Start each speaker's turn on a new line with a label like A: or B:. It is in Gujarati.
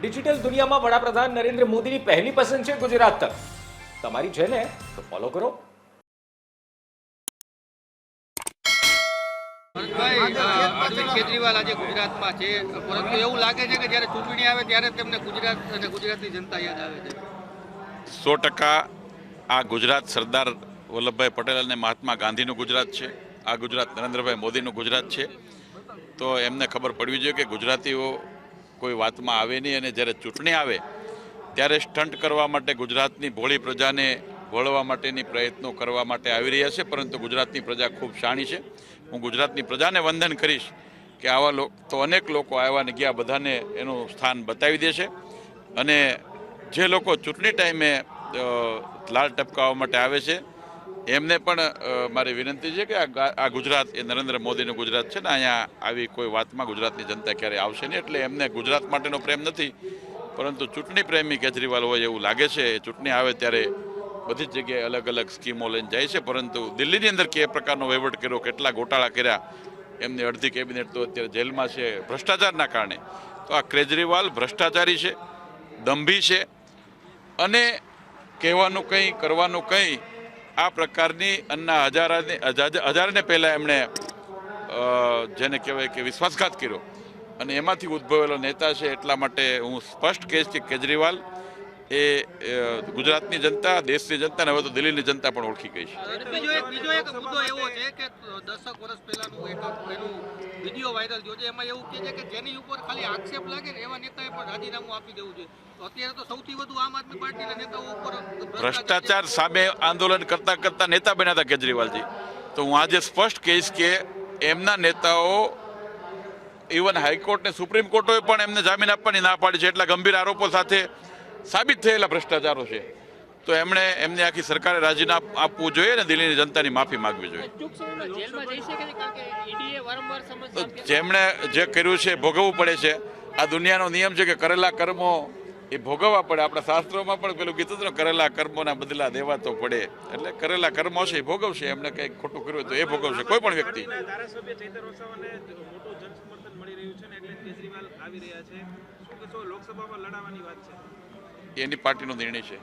A: ડિજિટલ દુનિયામાં વડાપ્રધાન નરેન્દ્ર મોદીની પહેલી પસંદ છે ગુજરાત. તક તમારી છે ને તો ફોલો કરો.
B: ભરતભાઈ કેજરીવાલ આજે ગુજરાતમાં છે. પરંતુ એવું લાગે છે કે જ્યારે ચૂંટણી આવે ત્યારે તેમને ગુજરાત અને ગુજરાતની જનતા યાદ આવે છે.
C: સો ટકા આ ગુજરાત સરદાર વલ્લભભાઈ પટેલ અને મહાત્મા ગાંધીનું ગુજરાત છે. આ ગુજરાત નરેન્દ્રભાઈ મોદીનું ગુજરાત છે. તો એમને ખબર પડવી જોઈએ કે ગુજરાતીઓ કોઈ વાતમાં આવે નહીં અને જ્યારે ચૂંટણી આવે, ત્યારે સ્ટન્ટ કરવા માટે ગુજરાતની ભોળી પ્રજાને વળવા માટેની પ્રયત્નો કરવા માટે આવી રહ્યા છે, પરંતુ ગુજરાતની પ્રજા ખૂબ શાણી છે. હું ગુજરાતની પ્રજાને વંદન કરીશ કે આવા લોકો તો અનેક લોકો આવ્યા ને ગયા, બધાને એનું સ્થાન બતાવી દેશે. અને જે લોકો ચૂંટણી ટાઈમે લાળ ટપકાવવા માટે આવે છે એમને પણ મારી વિનંતી છે કે આ ગુજરાત, એ નરેન્દ્ર મોદીનું ગુજરાત છે ને, અહીંયા આવી કોઈ વાતમાં ગુજરાતની જનતા ક્યારેય આવશે નહીં, એટલે એમને ગુજરાત માટેનો પ્રેમ નથી. પરંતુ ચૂંટણી પ્રેમી કેજરીવાલ હોય એવું લાગે છે ચૂંટણી આવે ત્યારે બધી જ જગ્યાએ અલગ અલગ સ્કીમો લઈને જાય છે, પરંતુ દિલ્હીની અંદર કે પ્રકારનો વહીવટ કર્યો, કેટલા ગોટાળા કર્યા, એમની અડધી કેબિનેટ તો અત્યારે જેલમાં છે, ભ્રષ્ટાચારના કારણે. તો આ કેજરીવાલ ભ્રષ્ટાચારી છે, દંભી છે, અને કહેવાનું કંઈ, કરવાનું કંઈ આ પ્રકારની અન્ના હજારાની હજા- હજારને પહેલાં એમણે જેને કહેવાય કે વિશ્વાસઘાત કર્યો. અને એમાંથી ઉદ્ભવેલો નેતા છે એટલા માટે હું સ્પષ્ટ કહીશ કે કેજરીવાલ એ ગુજરાતની જનતા દેશની જનતા અને હવે તો દિલ્હીની જનતા પણ ઓળખી ગઈ છે.
B: બીજો એક બીજો એક મુદ્દો એવો છે કે દસક વર્ષ પહેલાનું એક એનું વીડિયો વાયરલ થયો છે એમાં એવું કહે છે કે જેની ઉપર ખાલી આક્ષેપ લાગે ને એવા નેતાએ પણ રાજીનામું આપી દેવું જોઈએ. તો અત્યારે તો સૌથી વધુ આમ આદમી પાર્ટીના નેતાઓ ઉપર
C: ભ્રષ્ટાચાર સામે આંદોલન કરતા કરતા નેતા બન્યા હતા કેજરીવાલજી. તો હું આજે સ્પષ્ટ કહીશ કે એમના નેતાઓ ઇવન હાઈકોર્ટ ને સુપ્રીમ કોર્ટોએ પણ એમને જામીન આપવાની ના પાડી છે એટલા ગંભીર આરોપો સાથે સાબિત થયેલા ભ્રષ્ટાચારો છે. તો એમણે એમની આખી સરકારે રાજીનામું આપવું જોઈએ અને દિલ્હીની જનતાની માફી માંગવી જોઈએ. જેમણે જે કર્યું છે ભોગવવું પડે છે. આ દુનિયાનો નિયમ છે કે કરેલા કર્મો એ ભોગવવા પડે. આપણા શાસ્ત્રોમાં પણ પેલું કીધું હતું કરેલા કર્મોના બદલા દેવા તો પડે. એટલે કરેલા કર્મો છે એ ભોગવશે. એમને કંઈક ખોટું કર્યું હોય તો એ ભોગવશે. કોઈ પણ વ્યક્તિ.
D: ધારાસભ્ય ચૈતર વસાવાને મોટું જનસમર્થન મળી રહ્યું છે ને એટલે કેજરીવાલ આવી રહ્યા છે. શું કહેશો લોકસભામાં લડાવવાની વાત છે?
C: એની પાર્ટીનો નિર્ણય છે.